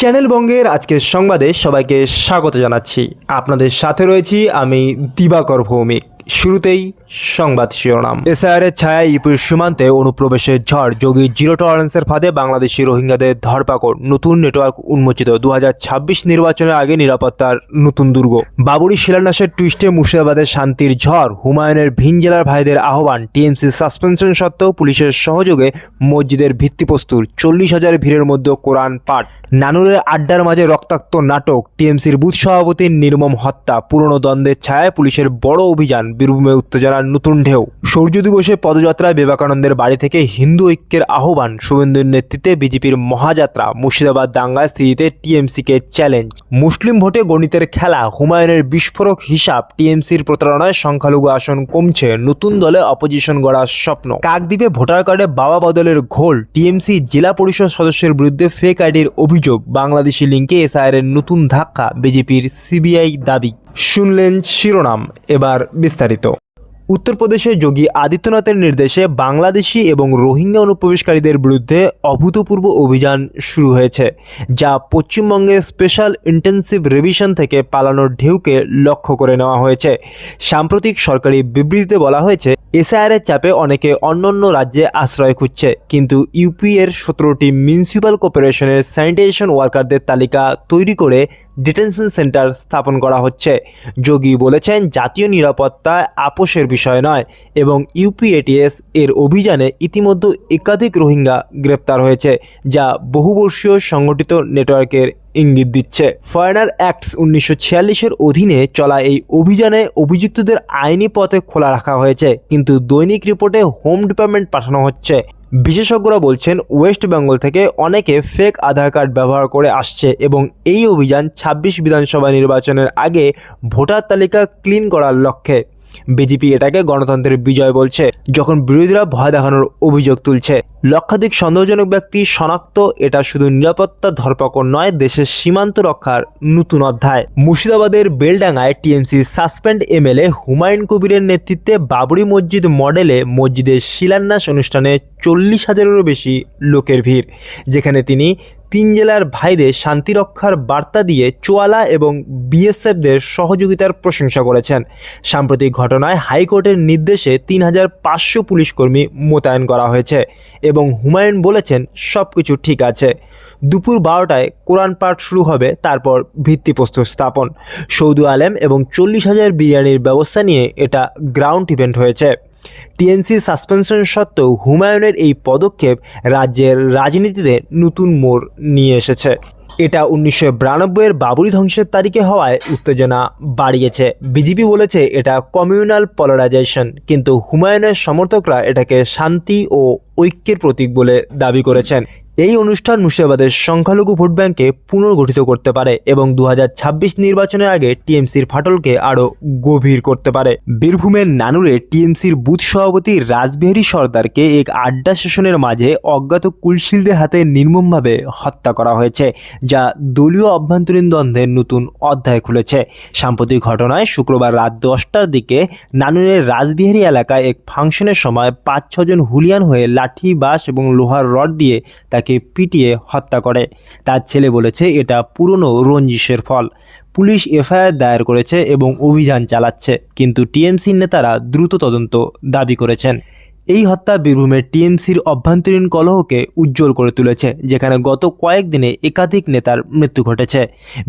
Channel বঙ্গের আজকের সংবাদে সবাইকে স্বাগত জানাচ্ছি। আপনাদের সাথে রয়েছি আমি দিবাকর ভৌমিক। শুরুতেই সংবাদ শিরোনাম। এসআইআরের ছায়া ইপুর সীমান্তে অনুপ্রবেশের ঝড়, যোগী জিরো টলারেন্সের ফাঁদে বাংলাদেশি রোহিঙ্গাদের ধরপাকড়, নতুন নেটওয়ার্ক উন্মোচিত। দু হাজার ছাব্বিশ নির্বাচনের আগে নিরাপত্তার নতুন দুর্গ। বাবুরি শিলান্যাসের টুইস্টে মুর্শিদাবাদের শান্তির ঝড়, হুমায়ুনের ভিন জেলার ভাইদের আহ্বান, টিএমসি সাসপেনশন সত্ত্বেও পুলিশের সহযোগে মসজিদের ভিত্তিপ্রস্তুর, চল্লিশ হাজার ভিড়ের মধ্যে কোরআন পাঠ। নানুরের আড্ডার মাঝে রক্তাক্ত নাটক, টিএমসির বুথ সভাপতির নির্মম হত্যা, পুরনো দ্বন্দ্বের ছায়ায় পুলিশের বড় অভিযান বীরভূমে উত্তেজনার নতুন ঢেউ। সূর্য দিবসে পদযাত্রায় বিবেকানন্দের বাড়ি থেকে হিন্দু ঐক্যের আহ্বান, শুভেন্দুর নেতৃত্বে বিজেপির মহাযাত্রা, মুর্শিদাবাদ দাঙ্গায় সিইতে টিএমসিকে চ্যালেঞ্জ। মুসলিম ভোটে গণিতের খেলা, হুমায়ুনের বিস্ফোরক হিসাব, টিএমসির প্রতারণায় সংখ্যালঘু আসন কমছে, নতুন দলে অপোজিশন গড়ার স্বপ্ন। কাকদ্বীপে ভোটার কার্ডে বাবা বদলের ঘোল, টিএমসি জেলা পরিষদ সদস্যের বিরুদ্ধে ফেক আইডির অভিযোগ। বাংলাদেশি লিঙ্কে এসআইআরের নতুন ধাক্কা, বিজেপির সিবিআই দাবি। শুনলেন শিরোনাম, এবার বিস্তারিত। উত্তরপ্রদেশে যোগী আদিত্যনাথের নির্দেশে বাংলাদেশি এবং রোহিঙ্গা অনুপ্রবেশকারীদের বিরুদ্ধে অভূতপূর্ব অভিযান শুরু হয়েছে, যা পশ্চিমবঙ্গে স্পেশাল ইন্টেন্সিভ রিভিশন থেকে পালানোর ঢেউকে লক্ষ্য করে নেওয়া হয়েছে। সাম্প্রতিক সরকারি বিবৃতিতে বলা হয়েছে এসআইআরের চাপে অনেকে অন্যান্য রাজ্যে আশ্রয় খুঁজছে, কিন্তু ইউপি এর সতেরোটি মিউনিসিপ্যাল কর্পোরেশনের স্যানিটেশন ওয়ার্কারদের তালিকা তৈরি করে ডিটেনশন সেন্টার স্থাপন করা হচ্ছে। যোগী বলেছেন, জাতীয় নিরাপত্তা আপোষের বিষয় নয় এবং ইউপিএটিএস এর অভিযানে ইতিমধ্যে একাধিক রোহিঙ্গা গ্রেপ্তার হয়েছে, যা বহুবর্ষীয় সংগঠিত নেটওয়ার্কের ইঙ্গিত দিচ্ছে। ফরেনার অ্যাক্টস উনিশশো ছিয়াল্লিশের অধীনে চলা এই অভিযানে অভিযুক্তদের আইনি পথে খোলা রাখা হয়েছে, কিন্তু দৈনিক রিপোর্টে হোম ডিপার্টমেন্ট পাঠানো হচ্ছে। বিশেষজ্ঞরা বলছেন, ওয়েস্ট বেঙ্গল থেকে অনেকে ফেক আধার কার্ড ব্যবহার করে আসছে এবং এই অভিযান ছাব্বিশ বিধানসভা নির্বাচনের আগে ভোটার তালিকা ক্লিন করার লক্ষ্যে। বিজেপি এটাকে গণতন্ত্রের বিজয় বলছে, যখন বিরোধীরা ভয় দেখানোর অভিযোগ তুলছে। লক্ষাধিক সন্দেহজনক ব্যক্তি শনাক্ত, এটা শুধু নিরাপত্তা ধরপাকড় নয়, দেশের সীমান্ত রক্ষার নতুন অধ্যায়। মুর্শিদাবাদের বেলডাঙ্গায় টিএমসি সাসপেন্ড এমএলএ হুমায়ুন কবিরের নেতৃত্বে বাবরি মসজিদ মডেলে মসজিদের শিলান্যাস অনুষ্ঠানে চল্লিশ হাজারেরও বেশি লোকের ভিড়, যেখানে তিনি তিন জেলার ভাইদের শান্তি রক্ষার বার্তা দিয়ে চোয়ালা এবং বিএসএফদের সহযোগিতার প্রশংসা করেছেন। সাম্প্রতিক ঘটনায় হাইকোর্টের নির্দেশে তিন হাজার পাঁচশো পুলিশকর্মী মোতায়েন করা হয়েছে এবং হুমায়ুন বলেছেন সব কিছু ঠিক আছে। দুপুর বারোটায় কোরআন পাঠ শুরু হবে, তারপর ভিত্তিপ্রস্তর স্থাপন। সৌদু আলেম এবং চল্লিশ হাজার বিরিয়ানির ব্যবস্থা নিয়ে এটা গ্রাউন্ড ইভেন্ট হয়েছে। টিএনসি সাসপেনশন সত্ত্বেও হুমায়ুনের এই পদক্ষেপ রাজ্যের রাজনীতিতে নতুন মোড় নিয়ে এসেছে। এটা উনিশশো বিরানব্বইয়ের বাবরি ধ্বংসের তারিখে হওয়ায় উত্তেজনা বাড়িয়েছে। বিজেপি বলেছে এটা কমিউনাল পলারাইজেশন, কিন্তু হুমায়ুনের সমর্থকরা এটাকে শান্তি ও ঐক্যের প্রতীক বলে দাবি করেছেন। এই অনুষ্ঠান মুর্শিদাবাদের সংখ্যালঘু ভোট ব্যাংকে পুনর্গঠিত করতে পারে এবং দু হাজার ছাব্বিশ নির্বাচনের আগে টিএমসির ফাটলকে আরও গভীর করতে পারে। বীরভূমের নানুরে টিএমসির বুথ সভাপতি রাজবিহারী সর্দারকে এক আড্ডা সেশনের মাঝে অজ্ঞাত কুলশিলদের হাতে নির্মমভাবে হত্যা করা হয়েছে। যা দলীয় অভ্যন্তরীণ দ্বন্দ্বের নতুন অধ্যায় খুলেছে। সাম্প্রতিক ঘটনায় শুক্রবার রাত দশটার দিকে নানুরের রাজবিহারী এলাকায় এক ফাংশনের সময় পাঁচ ছজন হুলিয়ান হয়ে লাঠি, বাঁশ এবং লোহার রড দিয়ে তাকে পিটিয়ে হত্যা করে। তার ছেলে বলেছে, এটা পুরনো রঞ্জিশের ফল। পুলিশ এফআইআর দায়ের করেছে এবং অভিযান চালাচ্ছে, কিন্তু টিএমসির নেতারা দ্রুত তদন্ত দাবি করেছেন। এই হত্যা বীরভূমের টিএমসির অভ্যন্তরীণ কলহকে উজ্জ্বল করে তুলেছে, যেখানে গত কয়েকদিনে একাধিক নেতার মৃত্যু ঘটেছে।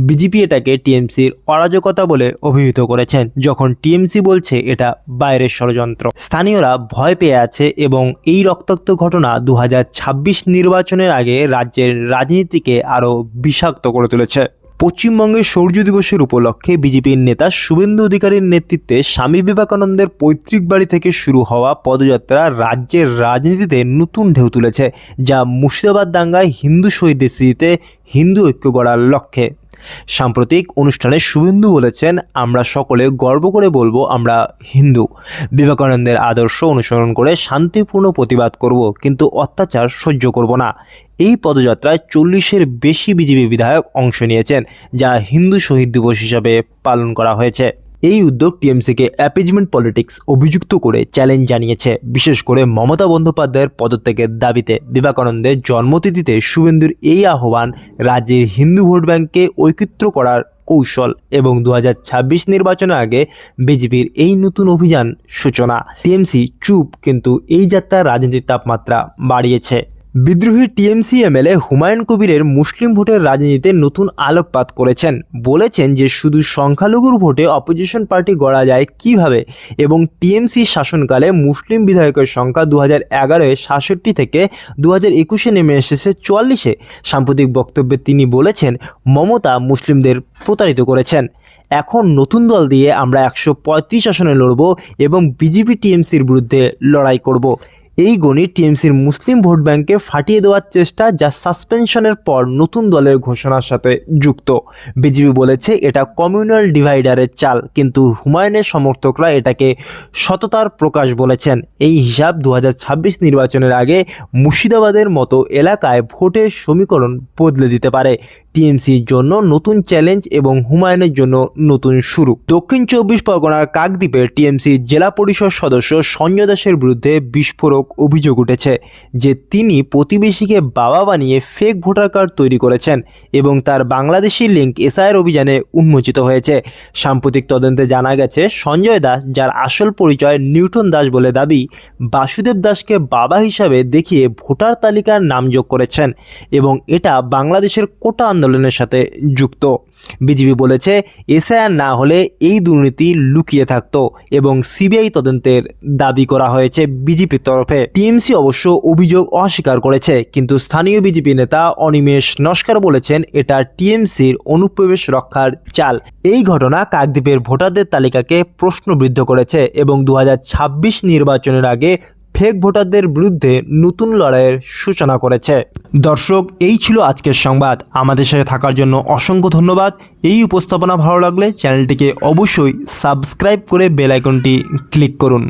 বিজেপি এটাকে টিএমসির অরাজকতা বলে অভিহিত করেছেন যখন টিএমসি বলছে এটা বাইরের ষড়যন্ত্র। স্থানীয়রা ভয় পেয়ে আছে এবং এই রক্তাক্ত ঘটনা দু হাজার ছাব্বিশ নির্বাচনের আগে রাজ্যের রাজনীতিকে আরও বিষাক্ত করে তুলেছে। পশ্চিমবঙ্গের সৌর্য দিবসের উপলক্ষে বিজেপির নেতা শুভেন্দু অধিকারীর নেতৃত্বে স্বামী বিবেকানন্দের পৈতৃক বাড়ি থেকে শুরু হওয়া পদযাত্রা রাজ্যের রাজনীতিতে নতুন ঢেউ তুলেছে, যা মুর্শিদাবাদ দাঙ্গায় হিন্দু শহীদদের স্মৃতিতে হিন্দু ঐক্য গড়ার লক্ষ্যে। সাম্প্রতিক অনুষ্ঠানে শুভেন্দু বলেছেন, আমরা সকলে গর্ব করে বলব, আমরা হিন্দু। বিবেকানন্দের আদর্শ অনুসরণ করে শান্তিপূর্ণ প্রতিবাদ করব, কিন্তু অত্যাচার সহ্য করব না। এই পদযাত্রায় চল্লিশের বেশি বিজেপি বিধায়ক অংশ নিয়েছেন, যা হিন্দু শহীদ দিবস হিসাবে পালন করা হয়েছে। এই উদ্যোগ টিএমসিকে অ্যাপিজমেন্ট পলিটিক্স অভিযুক্ত করে চ্যালেঞ্জ জানিয়েছে। বিশেষ করে মমতা বন্দ্যোপাধ্যায়ের পদত্যাগের দাবিতে বিবেকানন্দের জন্মতিথিতে শুভেন্দুর এই আহ্বান রাজ্যের হিন্দু ভোট ব্যাংককে ঐক্যত্র করার কৌশল এবং দু হাজার ছাব্বিশ নির্বাচনের আগে বিজেপির এই নতুন অভিযান সূচনা। টিএমসি চুপ, কিন্তু এই যাত্রার রাজনীতির তাপমাত্রা বাড়িয়েছে। বিদ্রোহী টিএমসি এমএলএ হুমায়ুন কবিরের মুসলিম ভোটের রাজনীতিতে নতুন আলোকপাত করেছেন। বলেছেন যে শুধু সংখ্যালঘুর ভোটে অপোজিশন পার্টি গড়া যায় কীভাবে এবং টিএমসি শাসনকালে মুসলিম বিধায়কের সংখ্যা দু হাজার এগারোয় সাতষট্টি থেকে দু হাজার একুশে নেমে এসেছে চুয়াল্লিশে। সাম্প্রতিক বক্তব্যে তিনি বলেছেন, মমতা মুসলিমদের প্রতারিত করেছেন। এখন নতুন দল দিয়ে আমরা একশো পঁয়ত্রিশ আসনে লড়ব এবং বিজেপি টিএমসির বিরুদ্ধে লড়াই করব। এই গণিত টিএমসির মুসলিম ভোট ব্যাংকে ফাটিয়ে দেওয়ার চেষ্টা যা সাসপেনশনের পর নতুন দলের ঘোষণার সাথে যুক্ত। বিজেপি বলেছে, এটা কমিউনাল ডিভাইডারের চাল, কিন্তু হুমায়ুনের সমর্থকরা এটাকে সততার প্রকাশ বলেছেন। এই হিসাব দু হাজার ছাব্বিশ নির্বাচনের আগে মুর্শিদাবাদের মতো এলাকায় ভোটের সমীকরণ বদলে দিতে পারে। টিএমসির জন্য নতুন চ্যালেঞ্জ এবং হুমায়ুনের জন্য নতুন শুরু। দক্ষিণ চব্বিশ পরগনার কাকদ্বীপে টিএমসি জেলা পরিষদ সদস্য সঞ্জয় দাসের বিরুদ্ধে বিস্ফোরক অভিযোগ উঠেছে যে তিনি প্রতিবেশীকে বাবা বানিয়ে ফেক ভোটার কার্ড তৈরি করেছেন এবং তার বাংলাদেশি লিঙ্ক এসআইয়ের অভিযানে উন্মোচিত হয়েছে। সাম্প্রতিক তদন্তে জানা গেছে, সঞ্জয় দাস, যার আসল পরিচয় নিউটন দাস বলে দাবি, বাসুদেব দাসকে বাবা হিসাবে দেখিয়ে ভোটার তালিকার নাম যোগ করেছেন এবং এটা বাংলাদেশের কোটা আন্দোলনের সাথে যুক্ত। বিজেপি বলেছে এসআইআর না হলে এই দুর্নীতি লুকিয়ে থাকত এবং সিবিআই তদন্তের দাবি করা হয়েছে বিজেপির তরফে। টিএমসি অবশ্য অভিযোগ অস্বীকার করেছে, কিন্তু স্থানীয় বিজেপি নেতা অনিমেষ নস্কর বলেছেন এটা টিএমসির অনুপ্রবেশ রক্ষার চাল। এই ঘটনা কাকদ্বীপের ভোটারদের তালিকাকে প্রশ্নবিদ্ধ করেছে এবং দু হাজার ছাব্বিশ নির্বাচনের আগে ফেক ভোটারদের বিরুদ্ধে নতুন লড়াইয়ের সূচনা করেছে। দর্শক, এই ছিল আজকের সংবাদ। আমাদের সাথে থাকার জন্য অসংখ্য ধন্যবাদ। এই উপস্থাপনা ভালো লাগলে চ্যানেলটিকে অবশ্যই সাবস্ক্রাইব করে বেলাইকনটি ক্লিক করুন।